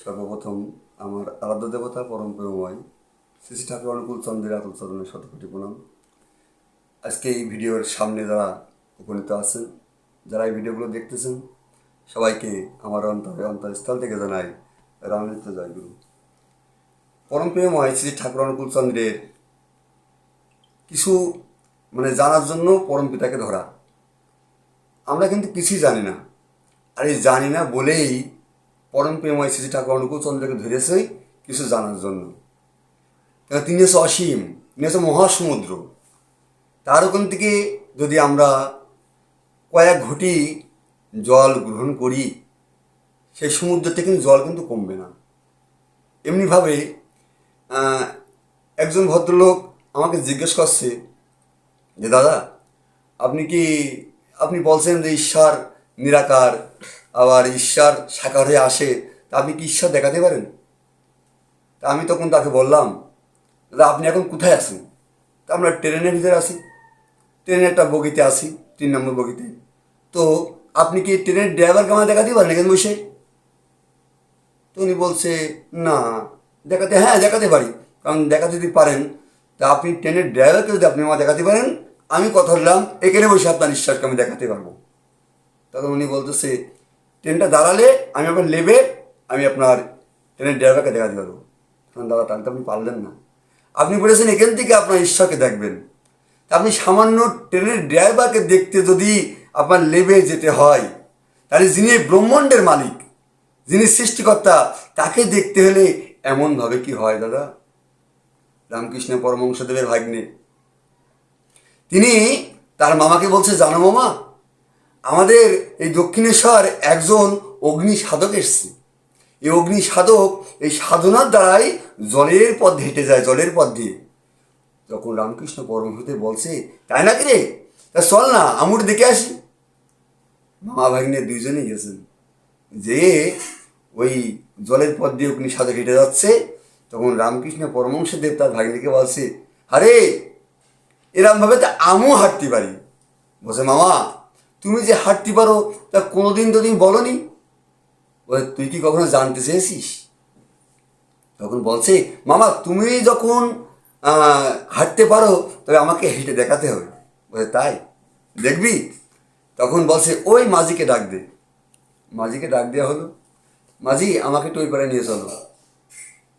সর্বপ্রথম আমার আরাধ্য দেবতা পরম প্রেমময় শ্রী ঠাকুর অনুকূল চন্দ্রের আতুল চরণের শতকোটি প্রণাম। আজকে এই ভিডিওর সামনে যারা উপনীত আছেন, যারা এই ভিডিওগুলো দেখতেছেন, সবাইকে আমার অন্তরে অন্তরস্থল থেকে জানাই রামনিত্য জয়গুরু। পরম প্রেমময় শ্রী ঠাকুর অনুকূল চন্দ্রের কিছু মানে জানার জন্য পরম পিতাকে ধরা। আমরা কিন্তু কিছুই জানি না। আর এই জানি না বলেই পরম প্রেময় শ্রী ঠাকুর অনুকূল চন্দ্রকে ধরেছে কিছু জানার জন্য। কারণ তিনি হচ্ছে অসীম, তিনি হচ্ছে মহাসমুদ্র। তার ওখান থেকে যদি আমরা কয়েক ঘটি জল গ্রহণ করি, সেই সমুদ্র থেকে কিন্তু জল কিন্তু কমবে না। এমনিভাবে একজন ভদ্রলোক আমাকে জিজ্ঞেস করছে যে, দাদা, আপনি কি, আপনি বলছেন যে ঈশ্বর নিরাকার, আবার ঈশ্বর সাকার হয়ে আসে, তা আপনি কি ঈশ্বর দেখাতে পারেন? তা আমি তখন তাকে বললাম, দাদা, আপনি এখন কোথায় আছেন? তা আমরা ট্রেনের ভিতরে আছি। ট্রেনের একটা বগিতে আছি, তিন নম্বর বগিতে। তো আপনি কি ট্রেনের ড্রাইভারকে আমার দেখাতে পারেন এখানে বসে তো উনি বলছে, না, দেখাতে হ্যাঁ দেখাতে পারি। কারণ দেখাতে যদি পারেন, তা আপনি ট্রেনের ড্রাইভারকে যদি আপনি আমার দেখাতে পারেন, আমি কথা বললাম, এখানে বসে আপনার ঈশ্বরকে আমি দেখাতে পারব। তখন উনি বলতেছে, ট্রেনটা দাঁড়ালে আমি আপনার লেবে, আমি আপনার ট্রেনের ড্রাইভারকে দেখাতে পারব তখন দাদা তাহলে আপনি পারলেন না। আপনি বলেছেন এখান থেকে আপনার ঈশ্বরকে দেখবেন। আপনি সামান্য ট্রেনের ড্রাইভারকে দেখতে যদি আপনার লেবে যেতে হয়, তাহলে যিনি ব্রহ্মাণ্ডের মালিক, যিনি সৃষ্টিকর্তা, তাকে দেখতে হলে এমনভাবে কি হয় দাদা? রামকৃষ্ণ পরমংশদেবের ভাগ্নে। তিনি তার মামাকে বলছে, জানো মামা আমাদের এই দক্ষিণেশ্বর একজন অগ্নি সাধক এসছে। এই অগ্নি সাধক এই সাধনার দ্বারাই জলের পথ হেঁটে যায়, জলের পথ দিয়ে। তখন রামকৃষ্ণ পরমহংসদেব বলছে, তাই নাকি রে? তা চল না, আমুর দেখে আসি। মামা ভাগ্নে দুইজনেই গেছেন। যে ওই জলের পথ দিয়ে অগ্নি সাধক হেঁটে যাচ্ছে, তখন রামকৃষ্ণ পরমংসদেব তার ভাগ্নিকে বলছে, আরে, এরমভাবে তো আমিও হাঁটতে পারি। বলছে, মামা তুমি যে হাঁটতে পারো, তা কোনোদিন তো তুমি বলনি? বলে, তুই কি কখনো জানতে চেয়েছিস? তখন বলছে, মামা, তুমি যখন হাঁটতে পারো, তবে আমাকে হেঁটে দেখাতে হবে। বলে, তাই? দেখবি? তখন বলছে, ওই মাঝিকে ডাক দে। মাঝিকে ডাক দেওয়া হলো। মাঝি, আমাকে একটু ওই পারে নিয়ে চলো।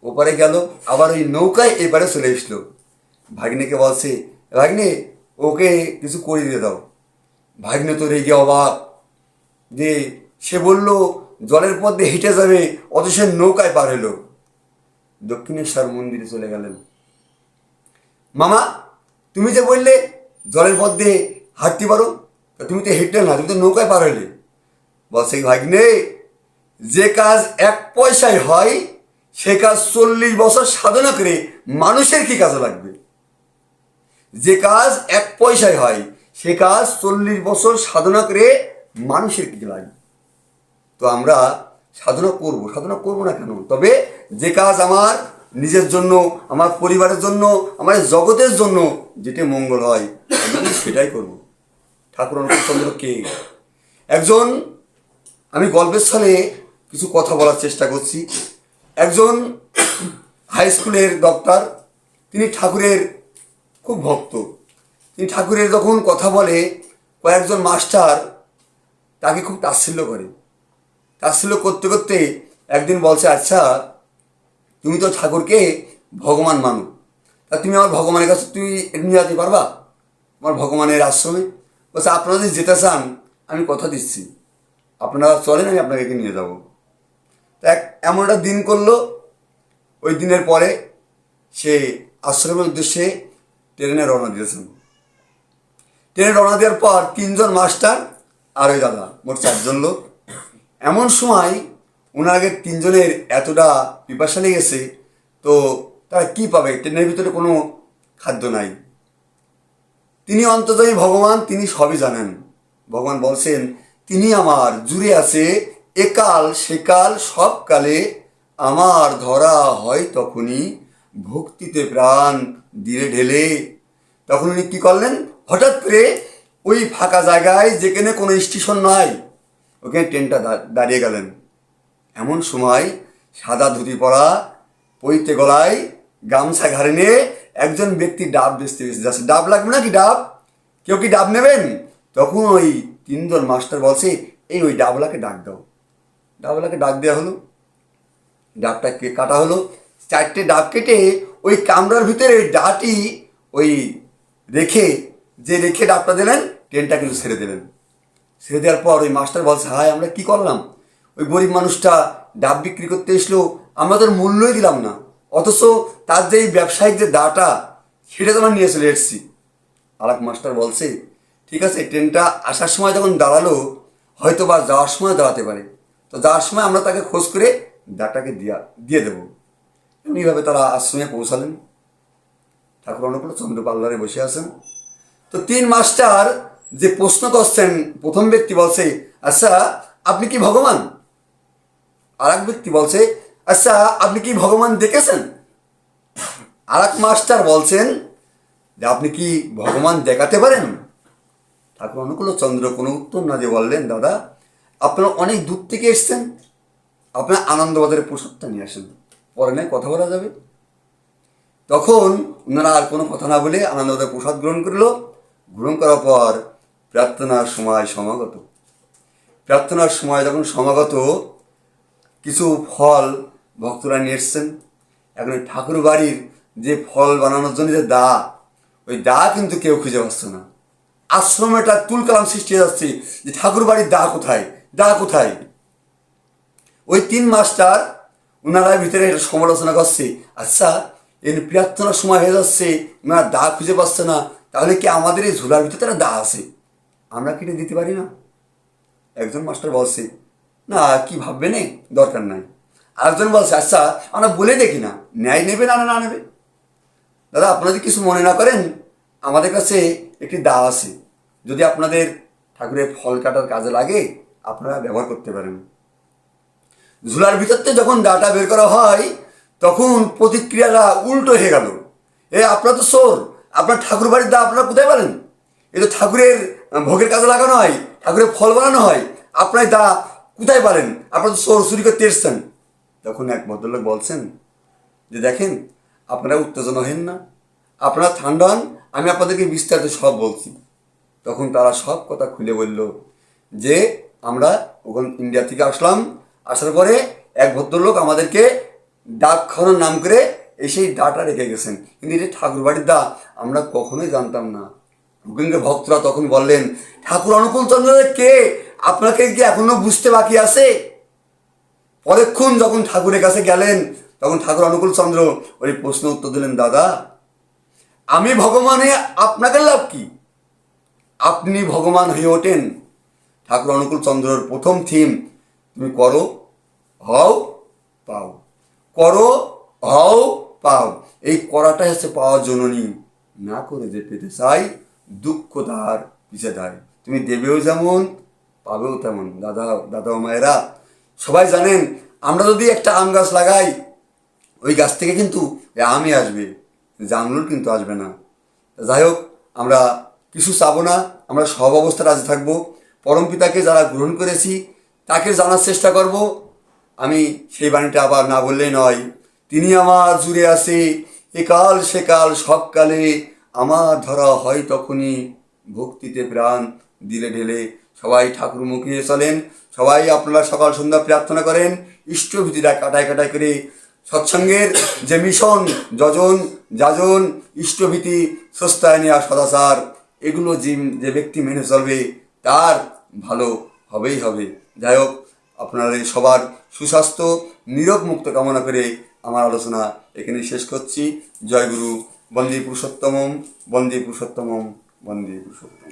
ওপারে গেল, আবার ওই নৌকায় এপারে চলে এসলো। ভাগ্নেকে বলছে, ভাগ্নে, ওকে কিছু করে দিয়ে দাও। ভাগ্নে তো রেগে অবাক। যে সে বলল, জলের পথ দিয়ে হেঁটে যাবে সে নৌকায় পার হলো। দক্ষিণেশ্বর মন্দিরে চলে গেলেন। মামা, তুমি যে বললে জলের পথ দিয়ে হাঁটতে পারো তুমি তো হেঁটলে না, তুমি তো নৌকায় পার হলে। বলছে, ভাগ্নে, যে কাজ এক পয়সায় হয়, সে কাজ চল্লিশ বছর সাধনা করে মানুষের কি কাজে লাগবে? যে কাজ এক পয়সায় হয় সে কাজ চল্লিশ বছর সাধনা করে মানুষের কিছু লাগবে তো আমরা সাধনা করব সাধনা করব না কেন? তবে যে কাজ আমার নিজের জন্য, আমার পরিবারের জন্য, আমার জগতের জন্য যেটি মঙ্গল হয় সেটাই করব। ঠাকুর অনুকূলচন্দ্র কে? একজন, আমি গল্পের ছলে কিছু কথা বলার চেষ্টা করছি। একজন হাই স্কুলের ডক্টর তিনি ঠাকুরের খুব ভক্ত। তিনি ঠাকুরের যখন কথা বলে, কয়েকজন মাস্টার তাকে খুব তাচ্ছিল্য করে। তাচ্ছিল্য করতে করতে একদিন বলছে আচ্ছা তুমি তো ঠাকুরকে ভগবান মানো। তা তুমি আমার ভগবানের কাছে, তুমি নিয়ে যেতে পারবা? আমার ভগবানের আশ্রমে? বলছে, আপনারা যদি যেতে চান, আমি কথা দিচ্ছি। আপনারা চলেন, আমি আপনাকে নিয়ে যাব। তা এক, এমন একটা দিন করল। ওই দিনের পরে সে আশ্রমের উদ্দেশ্যে ট্রেনে রওনা দিয়েছেন। ট্রেনে রওনা দেওয়ার পর তিনজন মাস্টার আর ওই দাদা, মোট চারজন লোক। এমন সময় ওনার আগে তিনজনের এতটা পিপাসা লেগেছে, তো তারা কি পাবে? ট্রেনের ভিতরে কোনো খাদ্য নাই। তিনি অন্ততই ভগবান, তিনি সবই জানেন। ভগবান বলছেন, তিনি আমার জুড়ে আছে একাল সেকাল সব কালে আমার ধরা হয় তখনই ভক্তিতে প্রাণ দিলে ঢেলে। তখন উনি কী করলেন? হঠাৎ করে ওই ফাঁকা জায়গায় যেখানে কোনো স্টেশন নাই, ওখানে ট্রেনটা দাঁড়িয়ে গেলেন। এমন সময় সাদা ধুতি পরা, পৈতে গলায় গামছা ঘাড়ে নিয়ে একজন ব্যক্তি ডাব বেচতে বেচতে যাচ্ছে। ডাব লাগবে নাকি ডাব? কেউ কি ডাব নেবেন? তখন ওই তিনজন মাস্টার বলছে, এই ওই ডাবলাকে ডাক দাও। ডাবলাকে ডাক দেওয়া হলো। ডাবটা কাটা হলো। চারটে ডাব কেটে ওই কামরার ভিতরে ডাটি ওই রেখে যে রেখে ডাবটা দিলেন, ট্রেনটা কিন্তু ছেড়ে দিলেন। ছেড়ে দেওয়ার পর ওই মাস্টার বলছে হাই আমরা কি করলাম? ওই গরিব মানুষটা ডাব বিক্রি করতে এসলো, আমরা তোর মূল্যই দিলাম না। অথচ তার যে এই ব্যবসায়িক যে দাটা, সেটা তো আমরা নিয়ে চলে এসেছি। আর মাস্টার বলছে, ঠিক আছে, ট্রেনটা আসার সময় যখন দাঁড়াল হয়তো বা যাওয়ার সময় দাঁড়াতে পারে। তো যাওয়ার সময় আমরা তাকে খোঁজ করে দাটাকে দিয়া, দিয়ে দেবো। এমনিভাবে তারা আশ্রমে পৌঁছালেন। ঠাকুর অনুকূল চন্দ্র পাল্লারে বসে আছেন। তো তিন মাস্টার যে প্রশ্ন করছেন, প্রথম ব্যক্তি বলছে আচ্ছা আপনি কি ভগবান? আর এক ব্যক্তি বলছে আচ্ছা আপনি কি ভগবান দেখেছেন? আর এক মাস্টার বলছেন, যে আপনি কি ভগবান দেখাতে পারেন? ঠাকুর অনুকূল চন্দ্র কোনো উত্তর না যে বললেন, দাদা, আপনারা অনেক দূর থেকে এসছেন। আপনার আনন্দবাজারের প্রসাদটা নিয়ে আসেন। পরে নয়, কথা বলা যাবে। তখন ওনারা আর কোনো কথা না বলে আনন্দবাজার প্রসাদ গ্রহণ করল। গ্রহণ করার পর প্রার্থনার সময় সমাগত। প্রার্থনার সময় যখন সমাগত, কিছু ফল ভক্তরা নিয়ে এসছেন। এখন ঠাকুর বাড়ির যে ফল বানানোর জন্য যে দা, ওই দা কিন্তু কেউ খুঁজে পাচ্ছে না। আশ্রমে একটা তুলকালাম সৃষ্টি হয়ে যাচ্ছে যে ঠাকুর বাড়ির দা কোথায়? দা কোথায়? ওই তিন মাস্টার ওনারা ভিতরে সমালোচনা করছে আচ্ছা এই প্রার্থনার সময় হয়ে যাচ্ছে ওনারা দা খুঁজে পাচ্ছে না তাহলে কি আমাদের এই ঝোলার ভিতরে একটা দা আছে? আমরা কেটে দিতে পারি না? একজন মাস্টার বলছে, না, কি ভাববে নেই দরকার নাই। আরেকজন বলছে আচ্ছা আমরা বলে দেখি না। ন্যায় নেবে না না নেবে? দাদা, আপনারা যদি কিছু মনে না করেন, আমাদের কাছে একটি দা আছে। যদি আপনাদের ঠাকুরের ফল কাটার কাজে লাগে, আপনারা ব্যবহার করতে পারেন। ঝুলার ভিতর যখন ডাটা বের করা হয়, তখন প্রতিক্রিয়াটা উল্টো হয়ে গেল। এ, আপনার তো সোর আপনার ঠাকুর বাড়ির দা আপনারা কোথায় পারেন? এ তো ঠাকুরের ভোগের কাজে লাগানো হয়, ঠাকুরের ফল বানানো হয়। আপনার দা কোথায় পারেন? আপনারা তো সোর চুরি করতে এসছেন। তখন এক ভদ্রলোক বলছেন যে, দেখেন, আপনারা উত্তেজনা হেন না। আপনারা ঠান্ডা হন, আমি আপনাদেরকে বিস্তারিত সব বলছি। তখন তারা সব কথা খুলে বলল যে, আমরা ওখান ইন্ডিয়া থেকে আসলাম। আসার পরে এক ভদ্রলোক আমাদেরকে ডাক খাওয়ানোর নাম করে এসেই ডাটা রেখে গেছেন। কিন্তু এটা ঠাকুর বাড়ির দা, আমরা কখনোই জানতাম না। ওখানকে ভক্তরা তখন বললেন, ঠাকুর অনুকূল চন্দ্রের কে? আপনাকে কি এখনও বুঝতে বাকি আছে? পরেক্ষণ যখন ঠাকুরের কাছে গেলেন, তখন ঠাকুর অনুকূল চন্দ্র ওই প্রশ্ন উত্তর দিলেন, দাদা, আমি ভগবানে, আপনাকে লাভ কি? আপনি ভগবান হয়ে ওঠেন। ঠাকুর অনুকূল চন্দ্রর প্রথম থিম, তুমি করো, হও, পাও। করো, হও পাও। এই করাটাই হচ্ছে পাওয়ার জননী। না করে যে পেতে চাই, দুঃখ তার পিছে দেয়। তুমি দেবেও যেমন, পাবেও তেমন। দাদা দাদা মায়েরা, সবাই জানেন, আমরা যদি একটা আম গাছ লাগাই, ওই গাছ থেকে কিন্তু আমই আসবে। জামরুল কিন্তু আসবে না। যাই হোক, আমরা কিছু চাবো না, আমরা সব অবস্থা রাজি থাকব। পরম পিতাকে যারা গ্রহণ করেছি, তাকে জানার চেষ্টা করব। আমি সেই বাণীটা আবার না বললেই নয়। তিনি আমার জুড়ে আসে, একাল সেকাল সবকালে। আমার ধরা হয় তখনই ভক্তিতে প্রাণ দিলে ঢেলে। সবাই ঠাকুর মুখিয়ে চলেন, সবাই আপনারা সকাল সন্ধ্যা প্রার্থনা করেন ইষ্টভীতিরা কাটায় কাটায় করে। সৎসঙ্গের যে মিশন, যজন, যাজন, ইষ্টভীতি সস্তায়নী আর সদাচার, এগুলো যে যে ব্যক্তি মেনে চলবে, তার ভালো হবেই হবে। যাই হোক আপনারা সবার সুস্বাস্থ্য নিরোগ মুক্ত কামনা করে আমার আলোচনা এখানে শেষ করছি। জয় গুরু বন্দী পুরুষোত্তমম বন্দী পুরুষোত্তমম বন্দী পুরুষোত্তম